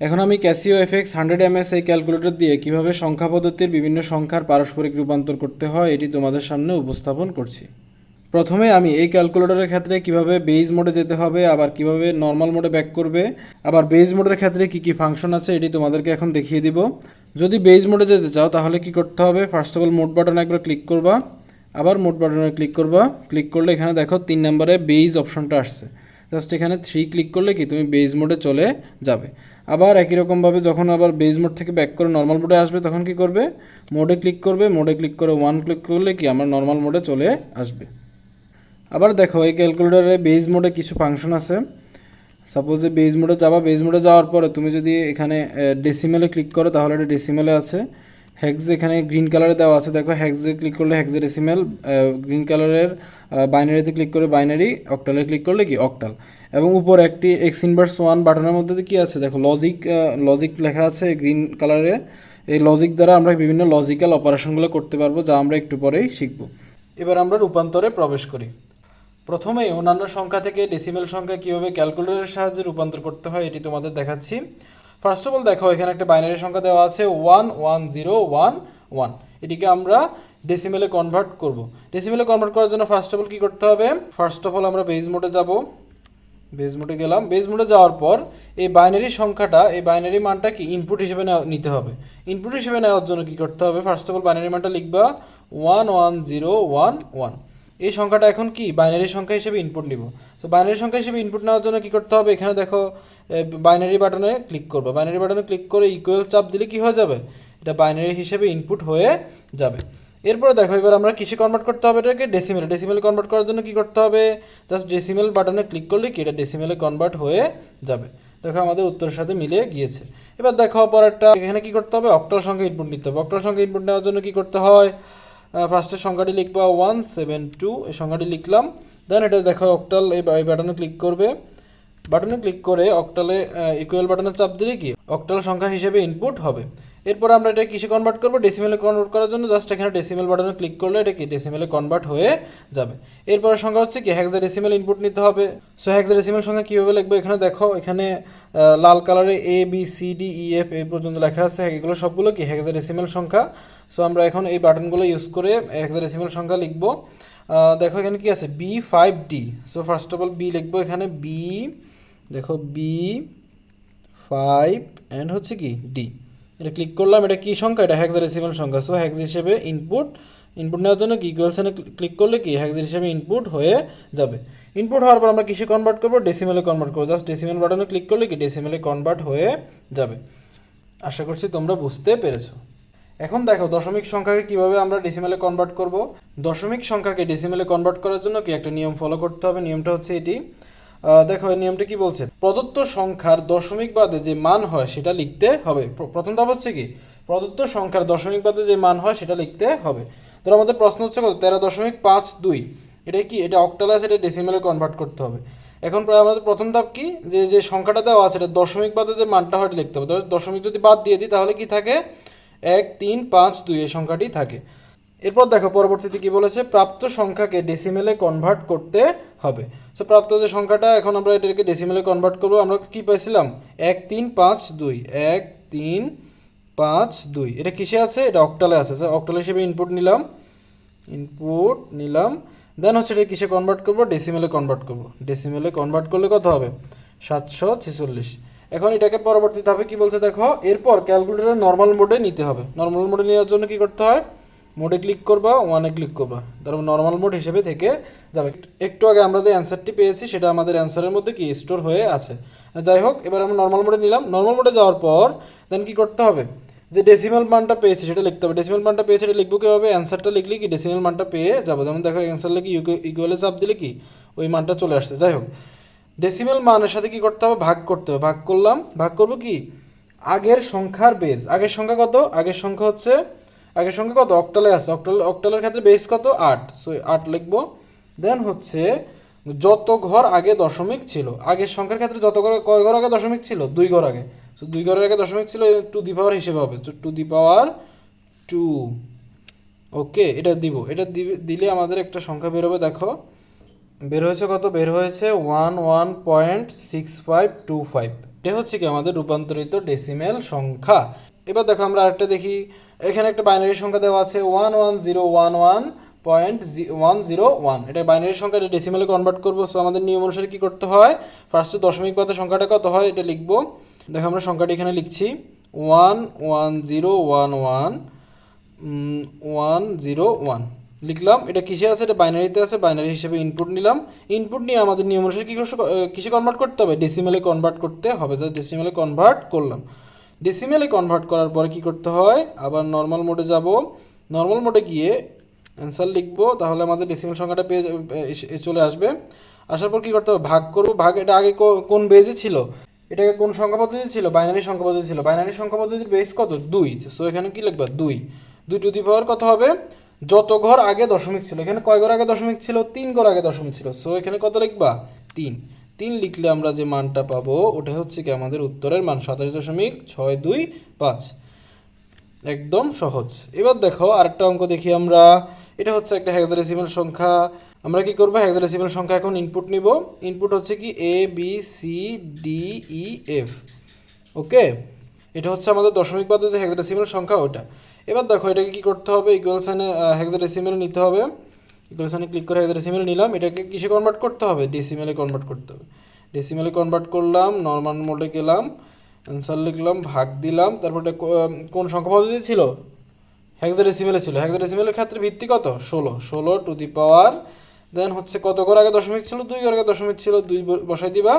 এখন আমি Casio FX hundred MS এই ক্যালকুলেটর দিয়ে কীভাবে সংখ্যা পদ্ধতির বিভিন্ন সংখ্যার পারস্পরিক রূপান্তর করতে হয় এটি তোমাদের সামনে উপস্থাপন করছি। প্রথমে আমি এই ক্যালকুলেটরের ক্ষেত্রে কীভাবে বেজ মোডে যেতে হবে, আবার কীভাবে নর্মাল মোডে ব্যাক করবে, আবার বেজ মোডের ক্ষেত্রে কি কি ফাংশন আছে এটি তোমাদেরকে এখন দেখিয়ে দিব। যদি বেজ মোডে যেতে চাও তাহলে কি করতে হবে? ফার্স্ট অফ অল মোড বাটনে একবার ক্লিক করবা। আবার মোড বাটনে ক্লিক করবা। ক্লিক করলে এখানে দেখো তিন নম্বরে বেজ অপশনটা আসছে। জাস্ট এখানে থ্রি ক্লিক করলে কি তুমি বেজ মোডে চলে যাবে। আবার একই রকমভাবে যখন আবার বেজ মোড থেকে ব্যাক করে নর্মাল মোডে আসবে, তখন কি করবে? মোডে ক্লিক করবে মোডে ক্লিক করে ওয়ান ক্লিক করলে কি আমার নর্মাল মোডে চলে আসবে। আবার দেখো, এই ক্যালকুলেটরে বেজ মোডে কিছু ফাংশন আছে। সাপোজ যে বেজ মোডে যাবা বেজ মোডে যাওয়ার পরে তুমি যদি এখানে ডেসিমেলে ক্লিক করো, তাহলে এটা ডেসিমেলে আছে। হ্যাক্স এখানে গ্রিন কালারে দেওয়া আছে, দেখো হ্যাক্সে ক্লিক করলে হ্যাক্সে ডেসিমেল গ্রিন কালারের বাইনারিতে ক্লিক করে বাইনারি অক্টালে ক্লিক করলে কি অক্টাল এবং উপর একটি এক্স ইনভার্স ওয়ান বাটনের মধ্যে কি আছে? দেখো লজিক লজিক লেখা আছে গ্রিন কালারে এই লজিক দ্বারা আমরা বিভিন্ন লজিক্যাল অপারেশনগুলো করতে পারব, যা আমরা একটু পরেই শিখব। এবার আমরা রূপান্তরে প্রবেশ করি। প্রথমে অন্যান্য সংখ্যা থেকে ডেসিমেল সংখ্যা কীভাবে ক্যালকুলেটরের সাহায্যে রূপান্তর করতে হয়, এটি তোমাদের দেখাচ্ছি। ফার্স্ট অফ অল দেখো, এখানে একটা বাইনারি সংখ্যা দেওয়া আছে one one zero one one এটিকে আমরা ডেসিমেলে কনভার্ট করব। ডেসিমেলে কনভার্ট করার জন্য ফার্স্ট অফ অল কী করতে হবে? ফার্স্ট অফ অল আমরা বেজ মোডে যাব। বেজ মোডে গেলাম। বেজ মোডে যাওয়ার পর এই বাইনারি সংখ্যাটা, এই বাইনারি মানটা কি ইনপুট হিসেবে নিতে হবে। ইনপুট হিসেবে নেওয়ার জন্য কি করতে হবে? ফার্স্ট অফ অল বাইনারি মানটা লিখবা। One one zero one one এই সংখ্যাটা এখন কি? বাইনারি সংখ্যা হিসেবে ইনপুট নিব। তো বাইনারি সংখ্যা হিসেবে ইনপুট নেওয়ার জন্য কি করতে হবে? এখানে দেখো বাইনারি বাটনে ক্লিক করবে। বাইনারি বাটনে ক্লিক করে ইকুয়াল চাপ দিলে কি হয়ে যাবে? এটা বাইনারি হিসেবে ইনপুট হয়ে যাবে। এরপরে দেখো, এবার আমরা কিসে কনভার্ট করতে হবে এটাকে? ডেসিমেল ডেসিমেল কনভার্ট করার জন্য কি করতে হবে? জাস্ট ডেসিমেল বাটনে ক্লিক করলে কি এটা ডেসিমেলে কনভার্ট হয়ে যাবে। দেখো, আমাদের উত্তরের সাথে মিলে গিয়েছে। এবার দেখো পরেরটা এখানে কি করতে হবে? অক্টাল সংখ্যা ইনপুট নিতে হবে। অক্টাল সংখ্যা ইনপুট নেওয়ার জন্য কি করতে হয়? ফার্স্টের সংখ্যাটি লিখবা ওয়ান সেভেন টু এই সংখ্যাটি লিখলাম। দেন এটা দেখো অক্টাল এই বাটনে ক্লিক করবে। বাটনে ক্লিক করে অক্টালে ইকুয়াল বাটনে চাপ দিলে কি? অক্টাল সংখ্যা হিসেবে ইনপুট হবে। এরপর আমরা এটা কিসে কনভার্ট করব? ডেসিমেলে কনভার্ট করার জন্য জাস্ট এখানে ডেসিমেল বাটনে ক্লিক করলে এটা কি? ডেসিমেলে কনভার্ট হয়ে যাবে। এরপরের সংখ্যা হচ্ছে কি? হ্যাক্সা ডেসিমেল ইনপুট নিতে হবে। সো হ্যাক্সা ডেসিমেল সংখ্যা কীভাবে লিখব? এখানে দেখো, এখানে লাল কালারে A B C D E F এই পর্যন্ত লেখা আছে। এগুলো সবগুলো কি? হ্যাক্সা ডেসিমেল সংখ্যা। সো আমরা এখন এই বাটনগুলো ইউজ করে হ্যাক্সা ডেসিমেল সংখ্যা লিখব। দেখো এখানে কি আছে? B five D so first of all B লিখব এখানে। বি দেখো বি ফাইভ অ্যান্ড হচ্ছে কি? ডি এটা ক্লিক করলাম, এটা কি সংখ্যা? এটা হ্যাক্সাডেসিমাল সংখ্যা। সো হ্যাক্স হিসেবে ইনপুট ইনপুট নেওয়ার জন্য কি ইকুয়ালসনে ক্লিক করলে কি? হ্যাক্স হিসেবে ইনপুট হয়ে যাবে। ইনপুট হওয়ার পর আমরা কিসে কনভার্ট করব? ডেসিমেলে কনভার্ট করব। জাস্ট ডেসিমেল বাটনে ক্লিক করলে কি? ডেসিমেলে কনভার্ট হয়ে যাবে। আশা করছি তোমরা বুঝতে পেরেছ। এখন দেখো, দশমিক সংখ্যাকে কীভাবে আমরা ডেসিমেলে কনভার্ট করব? দশমিক সংখ্যাকে ডেসিমেলে কনভার্ট করার জন্য কি একটা নিয়ম ফলো করতে হবে? নিয়মটা হচ্ছে এটি। দেখো, এই নিয়মটা কি বলছে? প্রদত্ত সংখ্যার দশমিক বাদে যে মান হয়, সেটা লিখতে হবে। প্র- প্রথম ধাপ হচ্ছে কি? প্রদত্ত সংখ্যার দশমিক বাদে যে মান হয়, সেটা লিখতে হবে। ধরো, আমাদের প্রশ্ন হচ্ছে কত? তেরো দশমিক পাঁচ দুই। এটা কি? এটা অক্টাল আছে এটা ডেসিমেলে কনভার্ট করতে হবে। এখন প্রায় আমাদের প্রথম ধাপ কি? যে যে সংখ্যাটা দেওয়া আছে, এটা দশমিক বাদে যে মানটা হয় লিখতে হবে। দশমিক যদি বাদ দিয়ে দিই, তাহলে কি থাকে? এক, তিন, পাঁচ, দুই, এই সংখ্যাটি থাকে। এরপর দেখো, পরবর্তীতে কি বলেছে? প্রাপ্ত সংখ্যাকে ডেসিমেলে কনভার্ট করতে হবে। সো প্রাপ্ত যে সংখ্যাটা, এখন আমরা এটাকে ডেসিমেলে কনভার্ট করব। আমরা কি পাইছিলাম? এক, তিন, পাঁচ, দুই। এক, তিন, পাঁচ, দুই। এটা কিসে আছে? এটা অক্টালে আছে। অক্টাল হিসেবে ইনপুট নিলাম। ইনপুট নিলাম। দেন হচ্ছে এটা কিসে কনভার্ট করব? ডেসিমেলে কনভার্ট করব। ডেসিমেলে কনভার্ট করলে কত হবে? সাতশো ছেচল্লিশ। এখন এটাকে পরবর্তী ধাপে কি বলছে দেখো? এরপর ক্যালকুলেটর নর্মাল মোডে নিতে হবে। নর্মাল মোডে নেওয়ার জন্য কি করতে হয়? মোডে ক্লিক করবা ওয়ানে ক্লিক করবা। তারপর নর্মাল মোড হিসেবে থেকে যাবে। একটু আগে আমরা যে অ্যান্সারটি পেয়েছি, সেটা আমাদের অ্যান্সারের মধ্যে কি স্টোর হয়ে আছে? যাই হোক, এবার আমরা নর্মাল মোডে নিলাম। নর্মাল মোডে যাওয়ার পর দেন কি করতে হবে? যে ডেসিমাল মানটা পেয়েছি, সেটা লিখতে হবে। ডেসিমাল মানটা পেয়েছি, সেটা লিখব কীভাবে? অ্যান্সারটা লিখলে কি ডেসিমাল মানটা পেয়ে যাব? যেমন দেখো অ্যান্সার লিখে ইকুয়ালে চাপ দিলে কি? ওই মানটা চলে আসছে। যাই হোক ডেসিমেল মানের সাথে কি করতে হবে? ভাগ করতে হবে। ভাগ করলাম। ভাগ করব কি? আগের সংখ্যার বেজ আগের সংখ্যা কত? আগের সংখ্যা হচ্ছে আগের সঙ্গে কত? অক্টালে আছে। অক্টাল অক্টালের ক্ষেত্রে বেস কত? আট। সো আট লিখব। দেন হচ্ছে, যত ঘর আগে দশমিক ছিল, আগের সংখ্যার ক্ষেত্রে যত ঘর কয় ঘর আগে দশমিক ছিল? দুই ঘর আগে। সো দুই ঘরের আগে দশমিক ছিল টু দি পাওয়ার হিসেবে হবে। তো টু দি পাওয়ার টু ওকে এটা দিব। এটা দিলে আমাদের একটা সংখ্যা বেরোবে দেখো। বের হয়েছে কত? বের হয়েছে one one point six five two five এটা হচ্ছে কি? আমাদের রূপান্তরিত ডেসিমেল সংখ্যা। এবার দেখো আমরা আরেকটা দেখি। এখানে একটা বাইনারি সংখ্যা দেওয়া আছে one one zero one one point one zero one এটা বাইনারি সংখ্যা, এটা ডেসিমেলে কনভার্ট করব। সো আমাদের নিয়ম অনুসারে কী করতে হয়? ফার্স্টে দশমিক পাতে সংখ্যাটা কত হয়? এটা লিখব। দেখো, আমরা সংখ্যাটি এখানে লিখছি। One one zero one one one zero one লিখলাম। এটা কিসে আছে? এটা বাইনারিতে আছে। বাইনারি হিসেবে ইনপুট নিলাম। ইনপুট নিয়ে আমাদের নিয়ম অনুসারে কী কিসে কনভার্ট করতে হবে? ডেসিমেলে কনভার্ট করতে হবে। যা ডেসিমেলে কনভার্ট করলাম। ডেসিমেলে কনভার্ট করার পরে কি করতে হয়? আবার নর্মাল মোডে যাব। নর্মাল মোডে গিয়ে অ্যান্সার লিখব, তাহলে আমাদের ডেসিমেল সংখ্যাটা পেয়ে চলে আসবে। আসার পর কি করতে হবে? ভাগ করব। ভাগ এটা আগে কোন বেজে ছিল? এটাকে কোন সংখ্যা পদ্ধতি ছিল? বাইনারি সংখ্যা পদ্ধতি ছিল। বাইনারি সংখ্যা পদ্ধতির বেস কত? দুই। সো এখানে কি লিখবা? দুই। দুই টু দি পাওয়ার কত হবে? যত ঘর আগে দশমিক ছিল। এখানে কয় ঘর আগে দশমিক ছিল? তিন ঘর আগে দশমিক ছিল। সো এখানে কত লিখবা? তিন। তিন লিখলে আমরা যে মানটা পাবো, ওটা হচ্ছে কি আমাদের উত্তরের মান, সাতাশ দশমিক ছয় দুই পাঁচ। একদম সহজ। এবার দেখো, আরেকটা অঙ্ক দেখি আমরা। এটা হচ্ছে একটা হেক্সাডেসিমাল সংখ্যা। আমরা কি করব? হেক্সাডেসিমাল সংখ্যা এখন ইনপুট নিব। ইনপুট হচ্ছে কি A B C D E F okay? এটা হচ্ছে আমাদের দশমিক বাদে যে হেক্সাডেসিমাল সংখ্যা, ওটা। এবার দেখো, এটাকে কি করতে হবে? ইকুয়াল সাইনে হেক্সাডেসিমাল নিতে হবে। ইকুয়াল সাইনে ক্লিক করে হেক্সাডেসিমাল নিলাম। এটাকে কিসে কনভার্ট করতে হবে? ডেসিমেলে কনভার্ট করতে হবে। ডেসিমেলে কনভার্ট করলাম নর্মাল মোডে গেলাম অ্যান্সার লিখলাম, ভাগ দিলাম, তারপর এটা কোন সংখ্যা পদ্ধতি ছিল? হেক্সাডেসিমেলে ছিল। হেক্সাডেসিমেলের ক্ষেত্রে ভিত্তি কত? ষোলো। ষোলো টু দি পাওয়ার দেন হচ্ছে কত ঘর আগে দশমিক ছিল? দুই ঘর আগে দশমিক ছিল, দুই বসাই দিবা।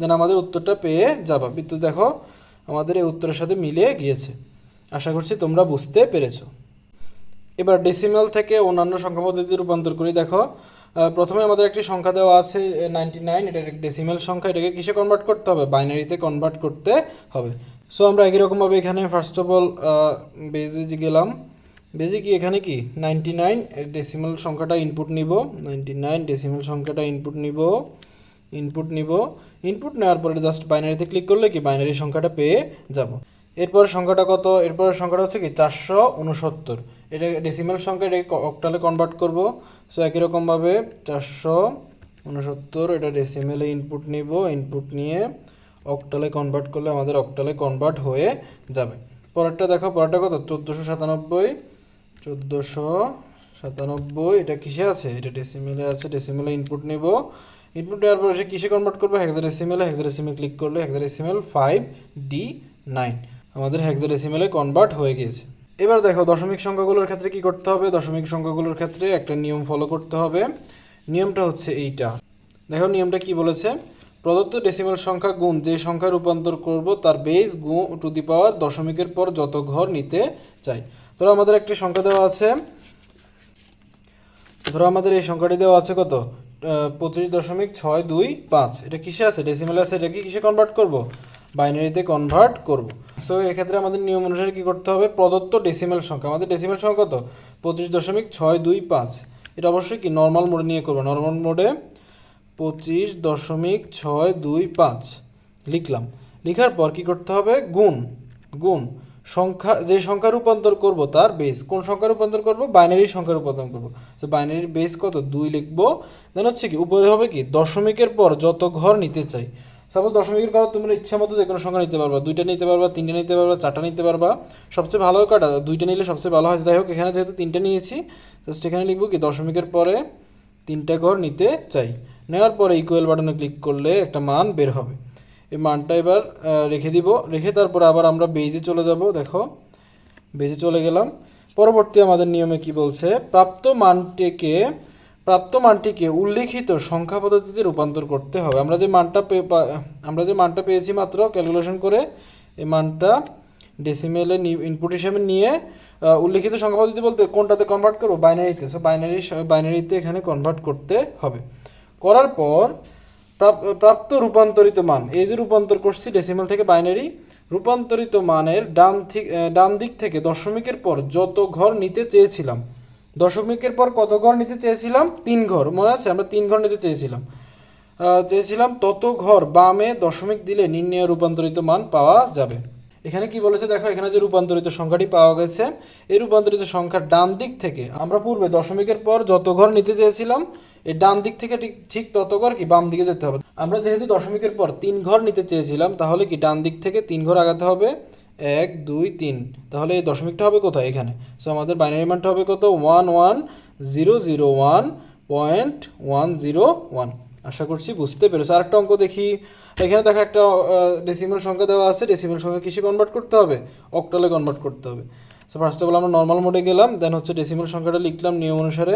দেন আমাদের উত্তরটা পেয়ে যাবা। বিদ্যুৎ দেখো, আমাদের এই উত্তরের সাথে মিলে গিয়েছে। আশা করছি তোমরা বুঝতে পেরেছ। এবার ডেসিমাল থেকে অন্যান্য সংখ্যা পদ্ধতিতে রূপান্তর করি, দেখো। প্রথমে আমাদের একটি সংখ্যা দেওয়া আছে নাইনটি নাইন এটা ডেসিমাল সংখ্যা, এটাকে কিসে কনভার্ট করতে হবে? বাইনারিতে কনভার্ট করতে হবে। সো আমরা একই রকমভাবে এখানে ফার্স্ট অফ অল বেজে গেলাম। বেজে কি? এখানে কি? নাইনটি নাইন ডেসিমাল সংখ্যাটা ইনপুট নিব। নাইনটি নাইন ডেসিমাল সংখ্যাটা ইনপুট নিব। ইনপুট নিব। ইনপুট নেওয়ার পরে জাস্ট বাইনারিতে ক্লিক করলে কি? বাইনারি সংখ্যাটা পেয়ে যাব। এরপর সংখ্যাটা কত? এরপর সংখ্যাটা হচ্ছে কি? চারশো উনসত্তর। এটা ডেসিমাল সংখ্যা এটাকে অক্টালে কনভার্ট করব। সো একই রকমভাবে চারশো উনসত্তর, এটা ডেসিমেলে ইনপুট নিব। ইনপুট নিয়ে অক্টালে কনভার্ট করলে আমাদের অক্টালে কনভার্ট হয়ে যাবে। পরেরটা দেখো পরেরটা কত? চোদ্দোশো সাতানব্বই। চোদ্দোশো সাতানব্বই, এটা কিসে আছে? এটা ডেসিমেলে আছে ডেসিমেলে ইনপুট নিব। ইনপুট নেওয়ার পর এটা কিসে কনভার্ট করব? হেক্সাডেসিমেলে হেক্সাডেসিমেল ক্লিক করলে হেক্সাডেসিমেল ফাইভ ডি নাইন আমাদের হেক্সাডেসিমেলে কনভার্ট হয়ে গিয়েছে। এবার দেখো, দশমিক সংখ্যাগুলোর ক্ষেত্রে কি করতে হবে? দশমিক সংখ্যাগুলোর ক্ষেত্রে একটা নিয়ম ফলো করতে হবে। নিয়মটা হচ্ছে এইটা। দেখো, নিয়মটা কি বলেছে? প্রদত্ত ডেসিমাল সংখ্যা গুণ যে সংখ্যা রূপান্তর করব, তার বেস গুণ টু দি পাওয়ার দশমিকের পর যত ঘর নিতে চাই। ধরো, আমাদের একটি সংখ্যা দেওয়া আছে। ধরো, আমাদের এই সংখ্যাটি দেওয়া আছে কত? পঁচিশ দশমিক ছয় দুই পাঁচ। এটা কিসে আছে? ডেসিমেল আছে। এটা কি কিসে কনভার্ট করব? বাইনারিতে কনভার্ট করব। সো এক্ষেত্রে আমাদের নিয়ম অনুসারে কি করতে হবে? প্রদত্ত ডেসিমেল সংখ্যা। আমাদের ডেসিমেল সংখ্যা কত? পঁচিশ দশমিক ছয় দুই পাঁচ। এটা অবশ্যই কি? নর্মাল মোডে নিয়ে করব। নর্মাল মোডে পঁচিশ দশমিক ছয় দুই পাঁচ। লিখলাম। লেখার পর কি করতে হবে? গুণ। গুণ। সংখ্যা, যে সংখ্যা রূপান্তর করব তার বেস কোন সংখ্যা রূপান্তর করব? বাইনারি সংখ্যা রূপান্তর করব। তো বাইনারির বেস কত? দুই লিখব। দেন হচ্ছে কি? উপরে হবে কি? দশমিকের পর যত ঘর নিতে চাই সাপোজ দশমিকের ঘর তোমরা ইচ্ছা মতো যে কোনো সংখ্যা নিতে পারবা, দুইটা নিতে পারবা, তিনটা নিতে পারবা, চারটা নিতে পারবা, সবচেয়ে ভালো কটা, দুইটা নিলে সবচেয়ে ভালো হয়। যাই হোক, এখানে যেহেতু তিনটা নিয়েছি জাস্ট এখানে লিখব কি দশমিকের পরে তিনটা ঘর নিতে চাই। নেওয়ার পরে ইকুয়াল বাটনে ক্লিক করলে একটা মান বের হবে। এই মানটা এবার রেখে দিব, রেখে তারপরে আবার আমরা বেজে চলে যাব, দেখো। বেজে চলে গেলাম। পরবর্তী আমাদের নিয়মে কি বলছে? প্রাপ্ত মানটিকে প্রাপ্ত মানটিকে উল্লিখিত সংখ্যা পদ্ধতিতে রূপান্তর করতে হবে। আমরা যে মানটা আমরা যে মানটা পেয়েছি মাত্র ক্যালকুলেশন করে এই মানটা ডেসিমেলে ইনপুট হিসেবে নিয়ে উল্লিখিত সংখ্যা পদ্ধতি বলতে কোনটাতে কনভার্ট করব? বাইনারিতে সো বাইনারি বাইনারিতে এখানে কনভার্ট করতে হবে। করার পর প্রাপ্ত রূপান্তরিত মান, এই যে রূপান্তর করছি ডেসিমাল থেকে বাইনারি রূপান্তরিত মানের ডান ডান দিক থেকে দশমিকের পর যত ঘর নিতে চেয়েছিলাম দশমিকের পর কত ঘর নিতে চেয়েছিলাম? তিন ঘর, মনে আছে? আমরা তিন ঘর নিতে চেয়েছিলাম। চেয়েছিলাম তত ঘর বামে দশমিক দিলে নির্ণয় রূপান্তরিত মান পাওয়া যাবে। এখানে কি বলেছে? দেখো, এখানে যে রূপান্তরিত সংখ্যাটি পাওয়া গেছে, এই রূপান্তরিত সংখ্যার ডান দিক থেকে আমরা পূর্বে দশমিকের পর যত ঘর নিতে চেয়েছিলাম, এই ডান দিক থেকে ঠিক ঠিক তত ঘর কি বাম দিকে যেতে হবে। আমরা যেহেতু দশমিকের পর তিন ঘর নিতে চেয়েছিলাম, তাহলে কি ডান দিক থেকে তিন ঘর আগাতে হবে? এক, দুই, তিন। তাহলে এই দশমিকটা হবে কোথায়? এখানে। সো আমাদের বাইনারি মানটা হবে কত? One one zero zero one point one zero one আশা করছি বুঝতে পেরেছ। আরেকটা অঙ্ক দেখি। এখানে দেখো একটা ডেসিমেল সংখ্যা দেওয়া আছে। ডেসিমেল সংখ্যা কিসে কনভার্ট করতে হবে? অক্টালে কনভার্ট করতে হবে। সো ফার্স্ট অফ অল আমরা নর্মাল মোডে গেলাম। দেন হচ্ছে ডেসিমেল সংখ্যাটা লিখলাম নিয়ম অনুসারে।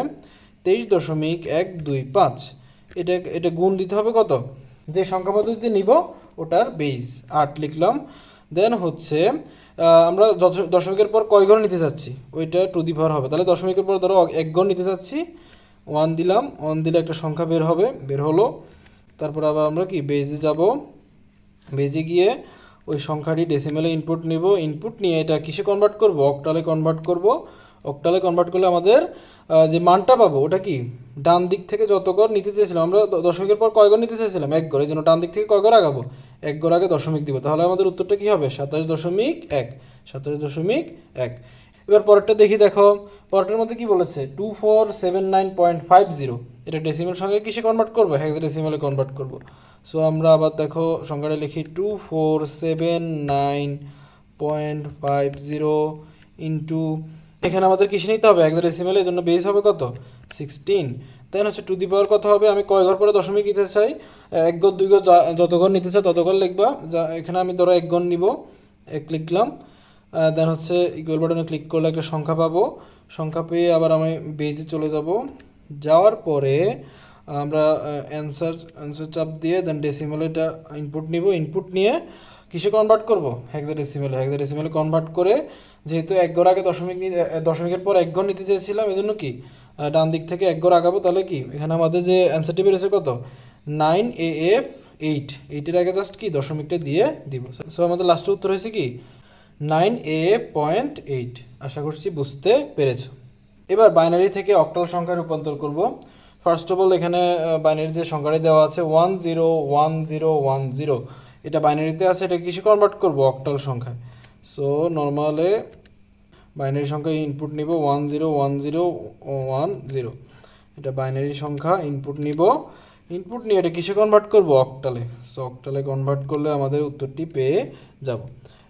তেইশ দশমিক এক, দুই, পাঁচ। এটা এটা গুণ দিতে হবে কত? যে সংখ্যা পদ্ধতিতে নিব, ওটার বেস আট লিখলাম। দেন হচ্ছে আমরা দশমিকের পর কয় ঘর নিতে চাচ্ছি? ওইটা টু দি পাওয়ার হবে। তাহলে দশমিকের পর ধরো এক ঘর নিতে চাচ্ছি। ওয়ান দিলাম। ওয়ান দিলে একটা সংখ্যা বের হবে। বের হলো। তারপর আবার আমরা কি? বেজে যাব। বেজে গিয়ে ওই সংখ্যাটি ডেসিমেলে ইনপুট নিব। ইনপুট নিয়ে এটা কিসে কনভার্ট করব? অক্টালে কনভার্ট করব। অক্টালে কনভার্ট করলে আমাদের যে মানটা পাবো, ওটা কি? ডান দিক থেকে যত ঘর নিতে চেয়েছিলাম, আমরা দশমিকের পর কয় ঘর নিতে চেয়েছিলাম? এক ঘর এই জন্য ডান দিক থেকে কয় ঘর আগাবো? এক ঘর আগে দশমিক দিব। তাহলে আমাদের উত্তরটা কি হবে? সাতাশ দশমিক এক। সাতাশ দশমিক এক। এবার পরেরটা দেখি, দেখো। পরেরটার মধ্যে কি বলেছে? Two four seven nine point five zero. এটা ডেসিমেল সঙ্গে কিসে কনভার্ট করব? হেক্সা ডেসিমেলে কনভার্ট করব। সো আমরা আবার দেখো সংখ্যাটা লিখি, two four seven nine point five zero into, এখানে আমাদের কিসে নিতে হবে? হেক্সা ডেসিমেলে জন্য বেস হবে কত? সিক্সটিন। দেন হচ্ছে টু দি পাওয়ার কত হবে, আমি কয় ঘর পরে দশমিক নিতে চাই? এক ঘর, দুই ঘর যত ঘর নিতে চাই তত ঘর লিখবা। যা, এখানে আমি ধরো এক ঘর নিব, এক লিখলাম। দেন হচ্ছে ইকুয়াল বাটনে ক্লিক করলে একটা সংখ্যা পাবো। সংখ্যা পেয়ে আবার আমি বেজে চলে যাব। যাওয়ার পরে আমরা অ্যান্সার অ্যান্সার চাপ দিয়ে দেন ডেসিমেলে এটা ইনপুট নিব। ইনপুট নিয়ে কিসে কনভার্ট করব? হেক্সা ডেসিমেলে হেক্সা ডেসিমেলে কনভার্ট করে যেহেতু এক ঘর আগে দশমিক দশমিকের পর এক ঘর নিতে চেয়েছিলাম এই জন্য কি? ডান দিক থেকে এক আগাবো, তাহলে কি? এখানে আমাদের যে অ্যান্সারটি বেরোছে কত? নাইন এ এফ এইট এইটের আগে জাস্ট কি? দশমিকটা দিয়ে দিব। সো আমাদের লাস্টের উত্তর হয়েছে কি? নাইন এ পয়েন্ট এইট আশা করছি বুঝতে পেরেছ। এবার বাইনারি থেকে অক্টাল সংখ্যা রূপান্তর করব। ফার্স্ট অফ অল এখানে বাইনারি যে সংখ্যাটি দেওয়া আছে one zero one zero one zero এটা বাইনারিতে আছে এটা কিছু কনভার্ট করব? অক্টাল সংখ্যায়। সো নর্মালে বাইনারি সংখ্যা ইনপুট নিব one zero one zero one zero এটা বাইনারি সংখ্যা ইনপুট নিব। ইনপুট নিয়ে এটা কিসে কনভার্ট করব? অক্টালে সো অক্টালে কনভার্ট করলে আমাদের উত্তরটি পেয়ে যাব।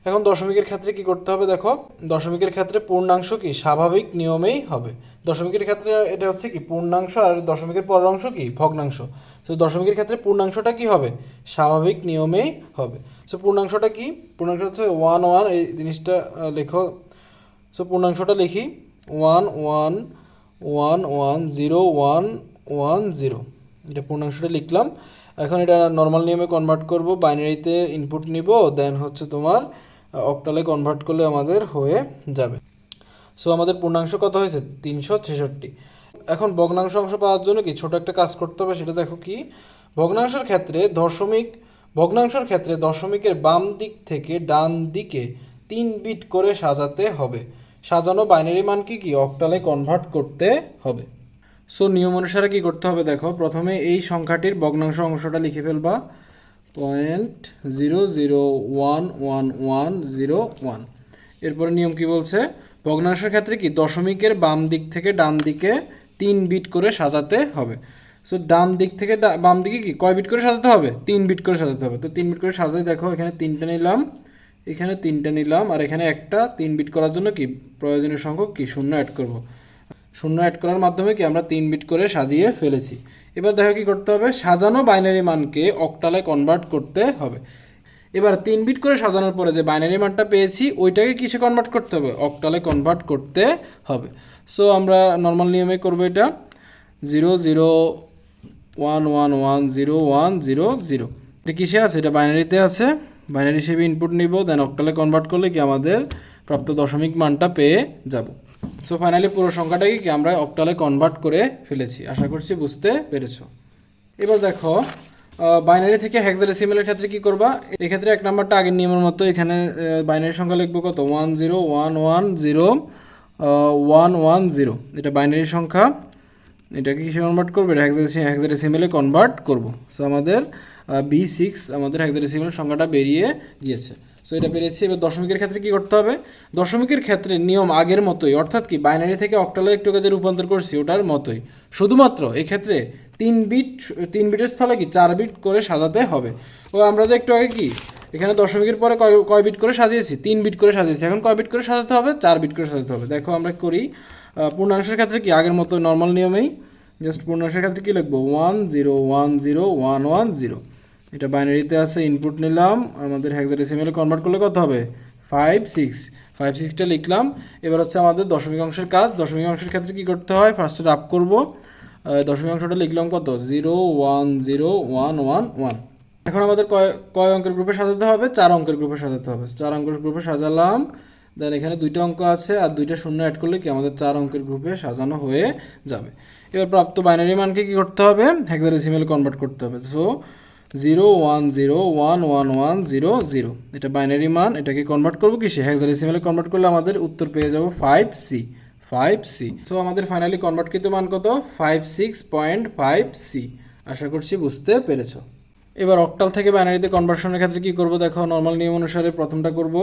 এখন দশমিকের ক্ষেত্রে কি করতে হবে দেখো? দশমিকের ক্ষেত্রে পূর্ণাংশ কি? স্বাভাবিক নিয়মেই হবে। দশমিকের ক্ষেত্রে এটা হচ্ছে কি? পূর্ণাংশ আর দশমিকের পরের অংশ কি? ভগ্নাংশ। তো দশমিকের ক্ষেত্রে পূর্ণাংশটা কি হবে? স্বাভাবিক নিয়মেই হবে। সো পূর্ণাংশটা কি? পূর্ণাংশ হচ্ছে ওয়ান ওয়ান এই জিনিসটা লেখো। সো পূর্ণাংশটা লিখি। One one one one zero one one zero এটা পূর্ণাংশটা লিখলাম। এখন এটা নর্মাল নিয়মে কনভার্ট করব বাইনারিতে ইনপুট নিব দেন হচ্ছে তোমার অক্টালে কনভার্ট করলে আমাদের হয়ে যাবে। সো আমাদের পূর্ণাংশ কত হয়েছে? তিনশো ছেষট্টি। এখন ভগ্নাংশ অংশ পাওয়ার জন্য কি ছোট একটা কাজ করতে হবে? সেটা দেখো কি। ভগ্নাংশের ক্ষেত্রে দশমিক, ভগ্নাংশের ক্ষেত্রে দশমিকের বাম দিক থেকে ডান দিকে তিন বিট করে সাজাতে হবে। সাজানো বাইনারি মানকে কি কি? অক্টালে কনভার্ট করতে হবে। সো নিয়ম অনুসারে কি করতে হবে দেখো, প্রথমে এই সংখ্যাটির ভগ্নাংশ অংশটা লিখে ফেলবা। Point zero zero one one one zero one এরপরে নিয়ম কি বলছে? ভগ্নাংশের ক্ষেত্রে কি? দশমিকের বাম দিক থেকে ডান দিকে তিন বিট করে সাজাতে হবে। সো ডান দিক থেকে বাম দিকে কি? কয় বিট করে সাজাতে হবে? তিন বিট করে সাজাতে হবে। তো তিন বিট করে সাজাই দেখো, এখানে তিনটা নিলাম। এখানে তিনটা নিলাম, আর এখানে একটা তিন বিট করার জন্য কি প্রয়োজনীয় সংখ্যক কি শূন্য অ্যাড করব। শূন্য অ্যাড করার মাধ্যমে কি আমরা তিন বিট করে সাজিয়ে ফেলেছি। এবার দেখো কি করতে হবে, সাজানো বাইনারি মানকে অক্টালে কনভার্ট করতে হবে। এবার তিন বিট করে সাজানোর পরে যে বাইনারি মানটা পেয়েছি, ওইটাকে কিসে কনভার্ট করতে হবে? অক্টালে কনভার্ট করতে হবে। সো আমরা নর্মাল নিয়মে করব এটা। Zero zero one one one zero one zero zero এটা কিসে আছে? এটা বাইনারিতে আছে। বাইনারি হিসেবে ইনপুট নিব দেন অক্টালে কনভার্ট করলে কি আমাদের প্রাপ্ত দশমিক মানটা পেয়ে যাব। সো ফাইনালি পুরো সংখ্যাটাকে কি আমরা অক্টালে কনভার্ট করে ফেলেছি। আশা করছি বুঝতে পেরেছ। এবার দেখো বাইনারি থেকে হেক্সাডেসিমেলের ক্ষেত্রে কি করবা? এক্ষেত্রে এক নাম্বারটা আগের নিয়মের মতো এখানে বাইনারি সংখ্যা লিখব কত? One zero one one zero one one zero এটা বাইনারি সংখ্যা। এটাকে কিসে কনভার্ট করব? এটা হেক্সাডেসিমেলে কনভার্ট করব। সো আমাদের বি সিক্স আমাদের হেক্সাডেসিমেল সংখ্যাটা বেরিয়ে গিয়েছে। সো এটা পেরেছি। এবার দশমিকের ক্ষেত্রে কি করতে হবে? দশমিকের ক্ষেত্রে নিয়ম আগের মতোই, অর্থাৎ কি বাইনারি থেকে অক্টালে একটু কাজে রূপান্তর করছি ওটার মতোই। শুধুমাত্র এক্ষেত্রে তিন বিট তিন বিটের স্থলে কি চার বিট করে সাজাতে হবে। ও, আমরা যে একটু আগে কি, এখানে দশমিকের পরে কয় কয় বিট করে সাজিয়েছি? তিন বিট করে সাজিয়েছি। এখন কয় বিট করে সাজাতে হবে? চার বিট করে সাজাতে হবে। দেখো, আমরা করি পূর্ণাংশের ক্ষেত্রে কি আগের মতো নর্মাল নিয়মেই? জাস্ট পূর্ণাংশের ক্ষেত্রে কী লিখব? One zero one zero one one zero এটা বাইনারিতে আছে ইনপুট নিলাম, আমাদের হেক্সাডেসিমেলে কনভার্ট করলে কত হবে? ফাইভ সিক্স ফাইভ সিক্সটা লিখলাম, এবার হচ্ছে আমাদের দশমিক অংশের কাজ, দশমিক অংশের ক্ষেত্রে কী করতে হয়? ফার্স্টে রাপ করব দশমিক অংশটা লিখলাম কত? Zero one zero one one one এখন আমাদের কয় কয় অঙ্কের গ্রুপে সাজাতে হবে? চার অঙ্কের গ্রুপে সাজাতে হবে। চার অঙ্কের গ্রুপে সাজালাম দেন এখানে দুইটা অঙ্ক আছে, আর দুইটা শূন্য অ্যাড করলে কি আমাদের চার অঙ্কের গ্রুপে সাজানো হয়ে যাবে। এবার প্রাপ্ত বাইনারি মানকে কি করতে হবে? হেক্সাডেসিমেল কনভার্ট করতে হবে। So zero one zero one one one zero zero এটা বাইনারি মান, এটাকে কনভার্ট করব কিসে? হেক্সাডেসিমেলে কনভার্ট করলে আমাদের উত্তর পেয়ে যাব five C five C so আমাদের ফাইনালি কনভার্টকৃত মান কত? Five six point five C আশা করছি বুঝতে পেরেছ। এবার অক্টাল থেকে বাইনারিতে কনভার্সনের ক্ষেত্রে কি করব? দেখো নর্মাল নিয়ম অনুসারে প্রথমটা করব।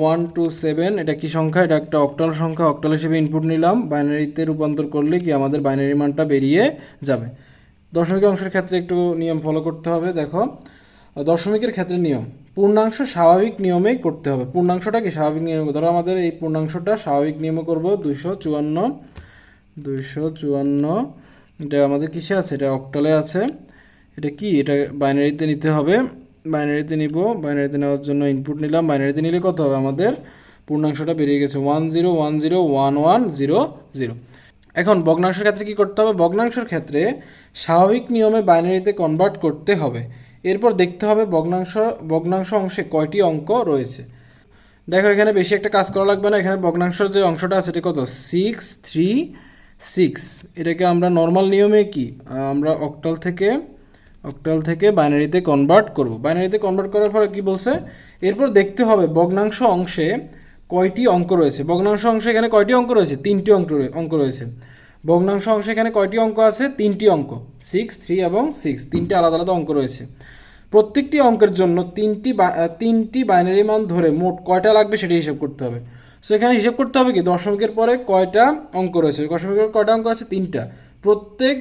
ওয়ান টু সেভেন এটা কি সংখ্যা? এটা একটা অক্টাল সংখ্যা। অক্টাল হিসেবে ইনপুট নিলাম। বাইনারিতে রূপান্তর করলে কি আমাদের বাইনারি মানটা বেরিয়ে যাবে? দশমিক অংশের ক্ষেত্রে একটু নিয়ম ফলো করতে হবে, দেখো। দশমিকের ক্ষেত্রে নিয়ম। পূর্ণাংশ স্বাভাবিক নিয়মেই করতে হবে। পূর্ণাংশটা কি? স্বাভাবিক নিয়মে। ধরো আমাদের এই পূর্ণাংশটা স্বাভাবিক নিয়মে করব দুইশো চুয়ান্ন দুইশো চুয়ান্ন। এটা আমাদের কিসে আছে? এটা অক্টালে আছে। এটা কি? এটা বাইনারিতে নিতে হবে। বাইনারিতে নিব। বাইনারিতে নেওয়ার জন্য ইনপুট নিলাম। বাইনারিতে নিলে কত হবে আমাদের? পূর্ণাংশটা বেরিয়ে গেছে। One zero one zero one one zero zero এখন ভগ্নাংশের ক্ষেত্রে কি করতে হবে? ভগ্নাংশের ক্ষেত্রে স্বাভাবিক নিয়মে বাইনারিতে কনভার্ট করতে হবে। এরপর দেখতে হবে ভগ্নাংশ ভগ্নাংশ অংশে কয়টি অঙ্ক রয়েছে। দেখো, এখানে বেশি একটা কাজ করা লাগবে না। এখানে ভগ্নাংশের যে অংশটা আছে, এটা কত? সিক্স থ্রি সিক্স এটাকে আমরা নর্মাল নিয়মে কি? আমরা অক্টাল থেকে অক্টাল থেকে বাইনারিতে কনভার্ট করব। বাইনারিতে কনভার্ট করার পরে কি বলছে? এরপর দেখতে হবে ভগ্নাংশ অংশে কয়টি অঙ্ক রয়েছে। ভগ্নাংশ অংশে এখানে কয়টি অঙ্ক রয়েছে? তিনটি অঙ্ক অঙ্ক রয়েছে। ভগ্নাংশ অংশে এখানে কয়টি অঙ্ক আছে? তিনটি অঙ্ক। সিক্স থ্রি এবং সিক্স তিনটি আলাদা আলাদা অঙ্ক রয়েছে। প্রত্যেকটি অঙ্কের জন্য তিনটি তিনটি বাইনারি মান ধরে মোট কয়টা লাগবে সেটি হিসাব করতে হবে। সো এখানে হিসাব করতে হবে কি? দশমিকের পরে কয়টা অঙ্ক রয়েছে? দশমিকের কয়টা অঙ্ক আছে? তিনটা। প্রত্যেক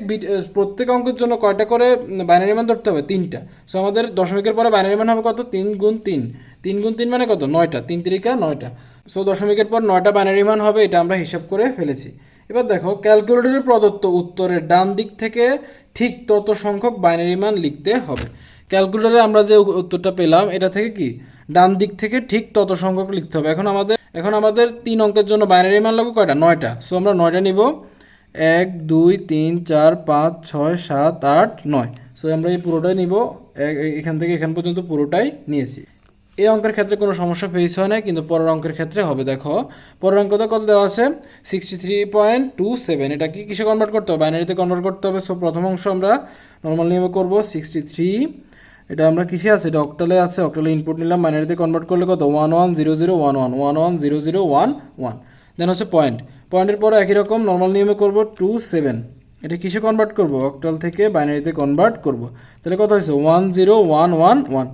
প্রত্যেক অঙ্কের জন্য কয়টা করে বাইনারি মান ধরতে হবে? তিনটা। সো আমাদের দশমিকের পরে বাইনারি মান হবে কত? তিন গুণ তিন। তিন গুণ তিন মানে কত? নয়টা। তিন তিরিকা নয়টা। সো দশমিকের পর নয়টা বাইনারি মান হবে, এটা আমরা হিসাব করে ফেলেছি। এবার দেখো ক্যালকুলেটরে প্রদত্ত উত্তরের ডান দিক থেকে ঠিক তত সংখ্যক বাইনারি মান লিখতে হবে। ক্যালকুলেটরে আমরা যে উত্তরটা পেলাম, এটা থেকে কি? ডান দিক থেকে ঠিক তত সংখ্যক লিখতে হবে। এখন আমাদের এখন আমাদের তিন অঙ্কের জন্য বাইনারি মান লাগবে কয়টা? নয়টা। সো আমরা নয়টা নিব। এক, দুই, তিন, চার, পাঁচ, ছয়, সাত, আট, নয়। সো আমরা এই পুরোটাই নিব। এখান থেকে এখান পর্যন্ত পুরোটাই নিয়েছি। এই অঙ্কের ক্ষেত্রে কোনো সমস্যা ফেস হয় না কিন্তু পরের অঙ্কের ক্ষেত্রে হবে। দেখো, পরের অঙ্কটা কত দেওয়া আছে? Sixty three point two seven এটা কি কিসে কনভার্ট করতে হবে? বাইনারিতে কনভার্ট করতে হবে। সো প্রথম অংশ আমরা নর্মাল নিয়মে করব সিক্সটি থ্রি এটা আমরা কিসে আছে? এটা অক্টালে আছে। অক্টালে ইনপুট নিলাম। বাইনারিতে কনভার্ট করলে কত? One one zero zero one one one one zero zero one one then হচ্ছে পয়েন্ট পয়েন্টের পরে একই রকম। নর্মাল নিয়মে করব টু সেভেন এটা কিসে কনভার্ট করব? অক্টাল থেকে বাইনারিতে কনভার্ট করব। তাহলে কত হয়েছে? One zero one one one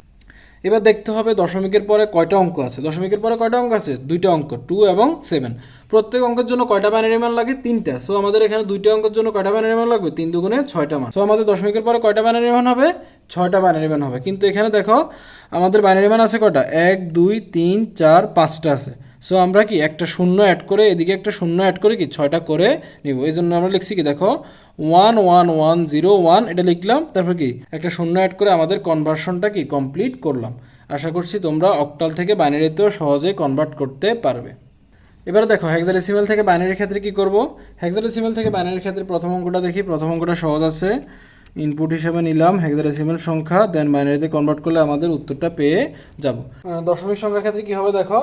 এবার দেখতে হবে দশমিকের পরে কয়টা অঙ্ক আছে। দশমিকের পরে কয়টা অঙ্ক আছে? দুইটা অঙ্ক টু এবং সেভেন প্রত্যেক অঙ্কের জন্য কয়টা বাইনারি মান লাগে? তিনটা। সো আমাদের এখানে দুইটা অঙ্কের জন্য কয়টা বাইনারি মান লাগবে? তিন দুগুণে ছয়টা মান। সো আমাদের দশমিকের পরে কয়টা বাইনারি মান হবে? ছয়টা বাইনারি মান হবে। কিন্তু এখানে দেখো, আমাদের বাইনারি মান আছে কটা? এক, দুই, তিন, চার, পাঁচটা আছে। সো আমরা কি একটা শূন্য অ্যাড করে, এদিকে একটা শূন্য অ্যাড করে কি ছয়টা করে নিব। এই জন্য আমরা লিখছি কি, দেখো one one one zero one এটা লিখলাম, তারপর কি, একটা শূন্য অ্যাড করে আমাদের কনভার্সনটা কি কমপ্লিট করলাম। আশা করছি তোমরা অক্টাল থেকে বাইনারিতেও সহজে কনভার্ট করতে পারবে। এবারে দেখো হেক্সাডেসিমেল থেকে বাইনারির ক্ষেত্রে কি করব? হেক্সাডেসিমেল থেকে বাইনারির ক্ষেত্রে প্রথম অঙ্কটা দেখি, প্রথম অঙ্কটা সহজ আছে। ইনপুট হিসেবে নিলাম হেক্সাডেসিমেল সংখ্যা দেন বাইনারিতে কনভার্ট করলে আমাদের উত্তরটা পেয়ে যাব। দশমিক সংখ্যার ক্ষেত্রে কি হবে, দেখো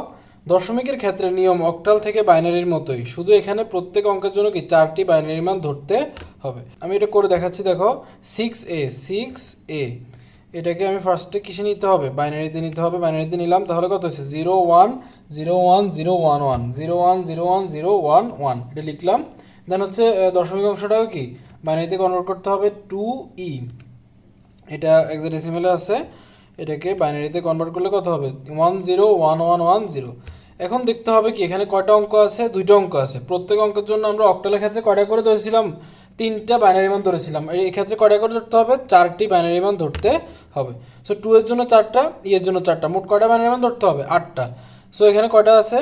দশমিকের ক্ষেত্রে নিয়ম অক্টাল থেকে বাইনারির মতোই। শুধু এখানে প্রত্যেক অঙ্কের জন্য কি চারটি বাইনারি মান ধরতে হবে? আমি এটা করে দেখাচ্ছি, দেখো। সিক্স এ সিক্স এ এটাকে আমি ফার্স্টে কিসে নিতে হবে? বাইনারিতে নিতে হবে। বাইনারিতে নিলাম, তাহলে কত হচ্ছে zero one zero one zero one one zero one zero one zero one one এটা লিখলাম। দেন হচ্ছে দশমিক অংশটাও কি? বাইনারিতে কনভার্ট করতে হবে টু ই এটা এক্সাডেসিমেলে আছে। এটাকে বাইনারিতে কনভার্ট করলে কত হবে? One zero one one one zero এখন দেখতে হবে কি, এখানে কয়টা অঙ্ক আছে? দুইটা অঙ্ক আছে। প্রত্যেক অঙ্কের জন্য আমরা অক্টালের ক্ষেত্রে কয়টা করে ধরেছিলাম? তিনটা বাইনারি মান ধরেছিলাম। এই ক্ষেত্রে কয়টা করে ধরতে হবে? চারটি বাইনারি মান ধরতে হবে। সো টু এর জন্য চারটা ই এর জন্য চারটা। মোট কয়টা বাইনারি মান ধরতে হবে? আটটা। সো এখানে কয়টা আছে?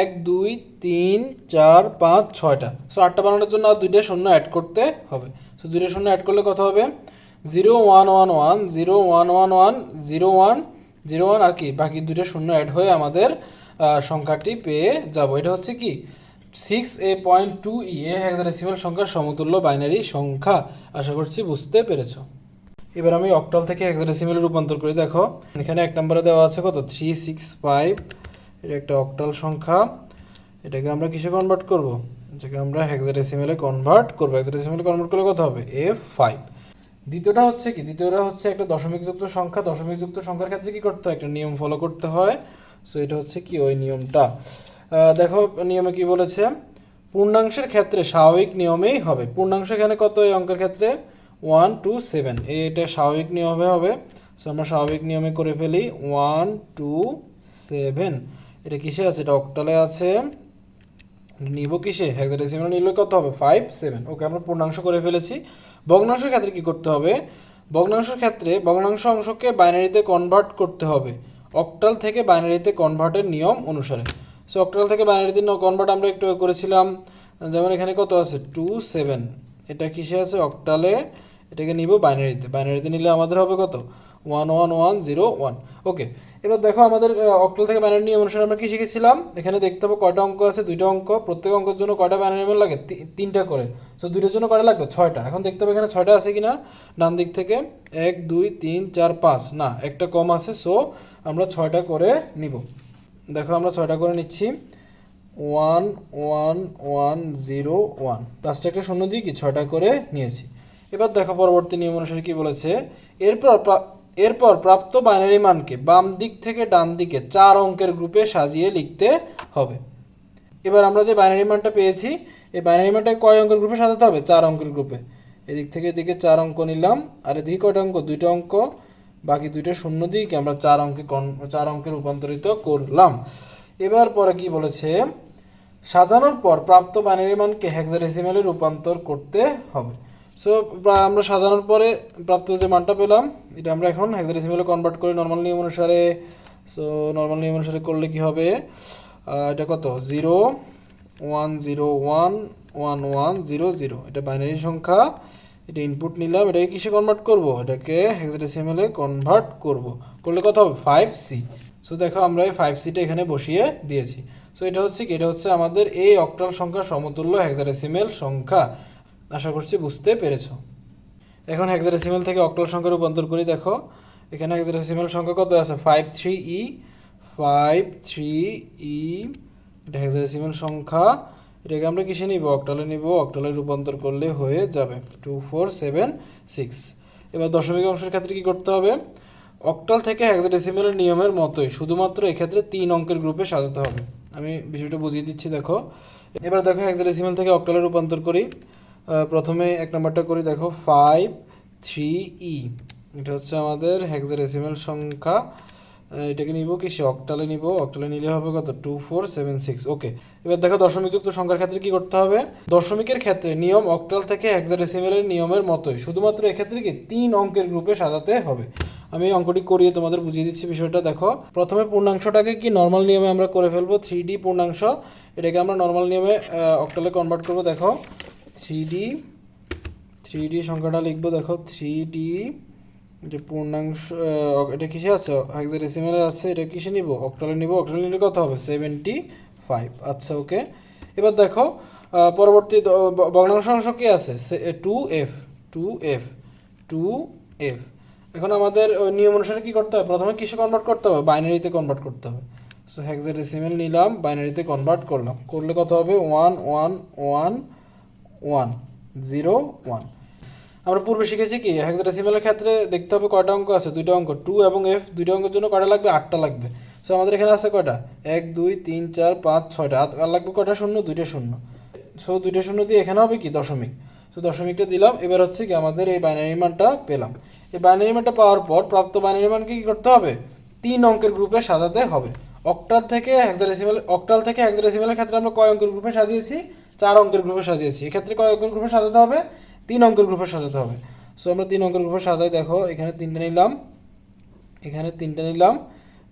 এক, দুই, তিন, চার, পাঁচ, ছয়টা। সো আটটা বানানোর জন্য আর দুইটা শূন্য অ্যাড করতে হবে। সো দুইটা শূন্য অ্যাড করলে কত হবে? Zero, one one one, zero, one one one, zero one zero, one, আর কি? বাকি দুইটা শূন্য অ্যাড হয়ে আমাদের সংখ্যাটি পেয়ে যাব। এটা হচ্ছে কি? Six A point two E A hexadecimal সংখ্যার সমতুল্য বাইনারি সংখ্যা। আশা করছি বুঝতে পেরেছ। এবার আমি অক্টাল থেকে হেক্সাডেসিমালে রূপান্তর করি। দেখো, এখানে এক নম্বরে দেওয়া আছে কত? থ্রি সিক্স ফাইভ এটা একটা অক্টাল সংখ্যা। এটাকে আমরা কিসে কনভার্ট করব? এটাকে আমরা হেক্সাডেসিমালে কনভার্ট করব। হেক্সাডেসিমালে কনভার্ট করলে কত হবে? এফ ফাইভ দ্বিতীয়টা হচ্ছে কি? দ্বিতীয়টা হচ্ছে একটা দশমিক যুক্ত সংখ্যা। দশমিক যুক্ত সংখ্যার ক্ষেত্রে কি করতে হয়? একটা নিয়ম ফলো করতে হয়। সো এটা হচ্ছে কি ওই নিয়মটা? দেখো, নিয়মে কি বলেছে? পূর্ণাংশের ক্ষেত্রে স্বাভাবিক নিয়মেই হবে। পূর্ণাংশ এখানে কত এই অঙ্কের ক্ষেত্রে? ওয়ান টু সেভেন এটা স্বাভাবিক নিয়মে হবে। সো আমরা স্বাভাবিক নিয়মে করে ফেলি। ওয়ান টু সেভেন এটা কিসে আছে? এটা অক্টালে আছে। নিব কিসে? হেক্সাডেসিমাল নিলে কত হবে? ফাইভ সেভেন ওকে আমরা পূর্ণাংশ করে ফেলেছি। ভগ্নাংশের ক্ষেত্রে কি করতে হবে? ভগ্নাংশের ক্ষেত্রে ভগ্নাংশ অংশকে বাইনারিতে কনভার্ট করতে হবে। অক্টাল থেকে বাইনারিতে কনভার্টের নিয়ম অনুসারে। সো অক্টাল থেকে বাইনারিতে কনভার্ট আমরা একটু করেছিলাম, যেমন এখানে কত আছে? টু সেভেন এটা কিসে আছে? অক্টালে এটাকে নিব বাইনারিতে। বাইনারিতে নিলে আমাদের হবে কত? One one one zero one okay এবার দেখো আমাদের অক্টাল থেকে বাইনারি নিয়ম অনুসারে আমরা কি শিখেছিলাম? এখানে দেখতে হবে কয়টা অঙ্ক আছে, দুইটা অঙ্ক। প্রত্যেক অঙ্কের জন্য কয়টা বাইনারি নিয়ম লাগে? তিনটা করে। সো দুইটার জন্য কয়টা লাগবে? ছয়টা। এখন দেখতে হবে এখানে ছয়টা আছে কিনা। ডান দিক থেকে এক, দুই, তিন, চার, পাঁচ। না, একটা কম আছে। সো আমরা ছয়টা করে নিব। দেখো আমরা ছয়টা করে নিচ্ছি। One one one, zero, one. লাস্টে একটা শূন্য দিয়ে কি? ছয়টা করে নিয়েছি। এবার দেখো পরবর্তী নিয়ম অনুসারে কি বলেছে? এরপর এরপর প্রাপ্ত বাইনারি মানকে বাম দিক থেকে ডান দিকে চার অঙ্কের গ্রুপে সাজিয়ে লিখতে হবে। এবার আমরা যে বাইনারি মানটা পেয়েছি, এই বাইনারি মানটাকে কয় অঙ্কের গ্রুপে সাজাতে হবে? চার অঙ্কের গ্রুপে। এদিক থেকে এদিকে চার অঙ্ক নিলাম, আর এদিকে কয়টা অঙ্ক? দুইটা অঙ্ক। বাকি দুইটা শূন্য দিয়ে কি আমরা চার অঙ্কে চার অঙ্কে রূপান্তরিত করলাম। এবার পরে কি বলেছে? সাজানোর পর প্রাপ্ত বাইনারি মানকে হেক্সাডেসিমালে রূপান্তর করতে হবে। সো আমরা সাজানোর পরে প্রাপ্ত যে মানটা পেলাম, এটা আমরা এখন হেক্সাডেসিমালে কনভার্ট করি নর্মাল নিয়ম অনুসারে সো নর্মাল নিয়ম অনুসারে করলে কি হবে? এটা কত? Zero one zero one one one zero zero এটা বাইনারি সংখ্যা। এটা ইনপুট নিলাম, এটাকে কিসে কনভার্ট করব? এটাকে হেক্সাডেসিমালে কনভার্ট করব। করলে কত হবে? ফাইভ সি সো দেখো আমরা এই ফাইভ সিটা এখানে বসিয়ে দিয়েছি। সো এটা হচ্ছে কি? এটা হচ্ছে আমাদের এই অক্টাল সংখ্যা সমতুল্য হেক্সাডেসিমেল সংখ্যা। আশা করছি বুঝতে পেরেছ। এখন হেক্সাডেসিমেল থেকে অক্টাল সংখ্যা রূপান্তর করি, দেখো। এখানে হেক্সাডেসিমেল সংখ্যা কত আছে? Five three E five three E এটা হেক্সাডেসিমেল সংখ্যা। এটাকে আমরা কিসে নিব? অক্টালে নিব। অক্টালে রূপান্তর করলে হয়ে যাবে টু ফোর সেভেন সিক্স। এবার দশমিক অংশের ক্ষেত্রে কি করতে হবে? অক্টাল থেকে হেক্সাডেসিমেলের নিয়মের মতোই শুধুমাত্র এক্ষেত্রে তিন অঙ্কের গ্রুপে সাজাতে হবে। আমি বিষয়টা বুঝিয়ে দিচ্ছি, দেখো। এবার দেখো হেক্সাডেসিমেল থেকে অক্টালে রূপান্তর করি। প্রথমে এক নম্বরটা করি, দেখো ফাইভ থ্রি ই এটা হচ্ছে আমাদের হেক্সাডেসিমেল সংখ্যা। এটাকে নিব কি, সে অক্টালে নিব অক্টালে নিলে হবে কত? Two four seven six okay এবার দেখো দশমিক যুক্ত সংখ্যার ক্ষেত্রে কি করতে হবে? দশমিকের ক্ষেত্রে নিয়ম অক্টাল থেকে হেক্সাডেসিমেলের নিয়মের মতোই, শুধুমাত্র এক্ষেত্রে কি তিন অঙ্কের গ্রুপে সাজাতে হবে। আমি অঙ্কটি করিয়ে তোমাদের বুঝিয়ে দিচ্ছি বিষয়টা, দেখো। প্রথমে পূর্ণাংশটাকে কি নর্মাল নিয়মে আমরা করে ফেলব? থ্রি ডি পূর্ণাংশ, এটাকে আমরা নর্মাল নিয়মে অক্টালে কনভার্ট করব, দেখো। থ্রি ডি থ্রি ডি সংখ্যাটা লিখব, দেখো। থ্রি ডি যে পূর্ণাংশ এটা কিসে আছে? হেক্সাডেসিমেলে আছে, এটা কিসে নিব? অক্টালে নিব? অক্টালে নিলে কত হবে? সেভেন্টি ফাইভ আচ্ছা ওকে এবার দেখো পরবর্তী ভগ্নাংশ অংশ কি আছে? Two F two F two F এখন আমাদের নিয়ম অনুসারে কি করতে হবে? প্রথমে কিসে কনভার্ট করতে হবে? বাইনারিতে কনভার্ট করতে হবে। সো হেক্সাডেসিমেল নিলাম বাইনারিতে কনভার্ট করলাম। করলে কত হবে? One one one one zero one আমরা পূর্বে শিখেছি কি হেক্সাডেসিমেলের ক্ষেত্রে দেখতে হবে কয়টা অঙ্ক আছে, দুইটা অঙ্ক টু এবং এফ দুইটা অঙ্কের জন্য কয়টা লাগবে? আটটা লাগবে। সো আমাদের এখানে আছে কয়টা? এক, দুই, তিন, চার, পাঁচ, ছয়টা। আর লাগবে কয়টা? শূন্য, দুইটা শূন্য। সো দুইটা শূন্য দিয়ে এখানে হবে কি? দশমিক। সো দশমিকটা দিলাম। এবার হচ্ছে কি, আমাদের এই বাইনারি মানটা পেলাম। এই বাইনারি মানটা পাওয়ার পর প্রাপ্ত বাইনারি মানকে কি করতে হবে? তিন অঙ্কের গ্রুপে সাজাতে হবে। অক্টাল থেকে হেক্সাডেসিমেল অক্টাল থেকে হেক্সাডেসিমেলের ক্ষেত্রে আমরা কয় অঙ্কের গ্রুপে সাজিয়েছি? চার অঙ্কের গ্রুপে সাজিয়েছি। এক্ষেত্রে কয় অঙ্কের গ্রুপে সাজাতে হবে? তিন অঙ্কের গ্রুপে সাজাতে হবে। সো আমরা তিন অঙ্কের গ্রুপে সাজাই, দেখো, এখানে তিনটা নিলাম, এখানে তিনটা নিলাম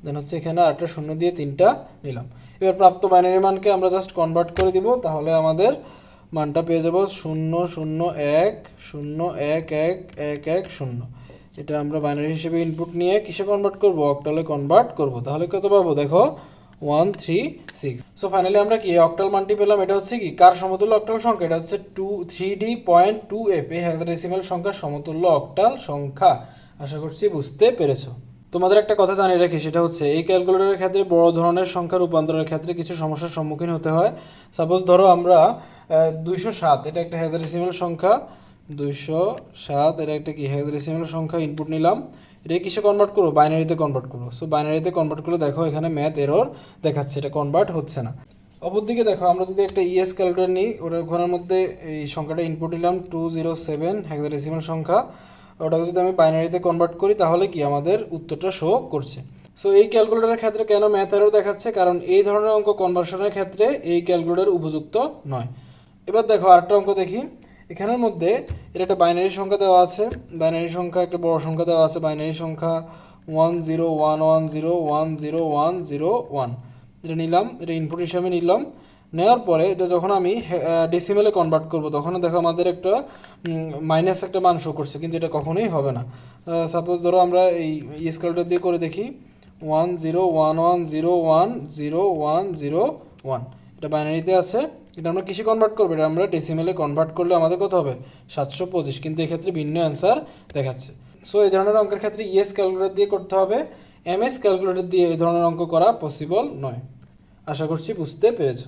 দেন হচ্ছে এখানে আরেকটা শূন্য দিয়ে তিনটা নিলাম। এবার প্রাপ্ত বাইনারি মানকে আমরা জাস্ট কনভার্ট করে দিব, তাহলে আমাদের মানটা পেয়ে যাব শূন্য শূন্য, এক শূন্য, এক এক এক এক, শূন্য। এটা আমরা বাইনারি হিসেবে ইনপুট নিয়ে কিসে কনভার্ট করব? অক্টালে কনভার্ট করব। তাহলে কত পাবো? দেখো one three six. So finally আমরা কি অক্টাল মানটি পেলাম, এটা হচ্ছে কি, কার সমতুল্য অক্টাল সংখ্যা? এটা হচ্ছে two three D point two F, এই হেক্সাডেসিমাল সংখ্যার সমতুল্য অক্টাল সংখ্যা। আশা করছি বুঝতে পেরেছ। তোমাদের একটা কথা জানিয়ে রাখি, সেটা হচ্ছে, এই ক্যালকুলেটরের ক্ষেত্রে বড় ধরনের সংখ্যা রূপান্তরের ক্ষেত্রে কিছু সমস্যার সম্মুখীন হতে হয়। সাপোজ ধরো আমরা দুইশো সাত, এটা একটা হেক্সাডেসিমাল সংখ্যা। দুইশো সাত, এটা একটা কি হেক্সাডেসিমাল সংখ্যা ইনপুট নিলাম। এটা কিসে কনভার্ট করব? বাইনারিতে কনভার্ট করব। সো বাইনারিতে কনভার্ট করলে দেখো এখানে ম্যাথ এরর দেখাচ্ছে, এটা কনভার্ট হচ্ছে না। অপরদিকে দেখো, আমরা যদি একটা ইএস ক্যালকুলেটর নিই, ওটা ওখানের মধ্যে এই সংখ্যাটা ইনপুট নিলাম টু জিরো সেভেন হেক্সাডেসিমাল সংখ্যা। ওটাকে যদি আমি বাইনারিতে কনভার্ট করি, তাহলে কি আমাদের উত্তরটা শো করছে। সো এই ক্যালকুলেটরের ক্ষেত্রে কেন ম্যাথ এরর দেখাচ্ছে? কারণ এই ধরনের অঙ্ক কনভার্সনের ক্ষেত্রে এই ক্যালকুলেটর উপযুক্ত নয়। এবার দেখো আরেকটা অঙ্ক দেখি। এখানের মধ্যে এটা একটা বাইনারি সংখ্যা দেওয়া আছে। বাইনারি সংখ্যা, একটা বড় সংখ্যা দেওয়া আছে। বাইনারি সংখ্যা one zero one one zero one zero one zero one এটা নিলাম, এটা ইনপুট হিসাবে নিলাম। নেওয়ার পরে এটা যখন আমি ডেসিমেলে কনভার্ট করব তখন দেখো আমাদের একটা মাইনাস একটা মান শো করছে, কিন্তু এটা কখনোই হবে না। সাপোজ ধরো আমরা এই স্কেলটা দিয়ে করে দেখি। One zero one one zero one zero one zero one এটা বাইনারিতে আছে। এটা আমরা কিসে কনভার্ট করব? এটা আমরা ডেসিমেলে কনভার্ট করলে আমাদের কত হবে? সাতশো পঁচিশ। কিন্তু এক্ষেত্রে ভিন্ন অ্যান্সার দেখাচ্ছে। সো এই ধরনের অঙ্কের ক্ষেত্রে ইএস ক্যালকুলেটর দিয়ে করতে হবে। এমএস ক্যালকুলেটর দিয়ে এই ধরনের অঙ্ক করা পসিবল নয়। আশা করছি বুঝতে পেরেছ।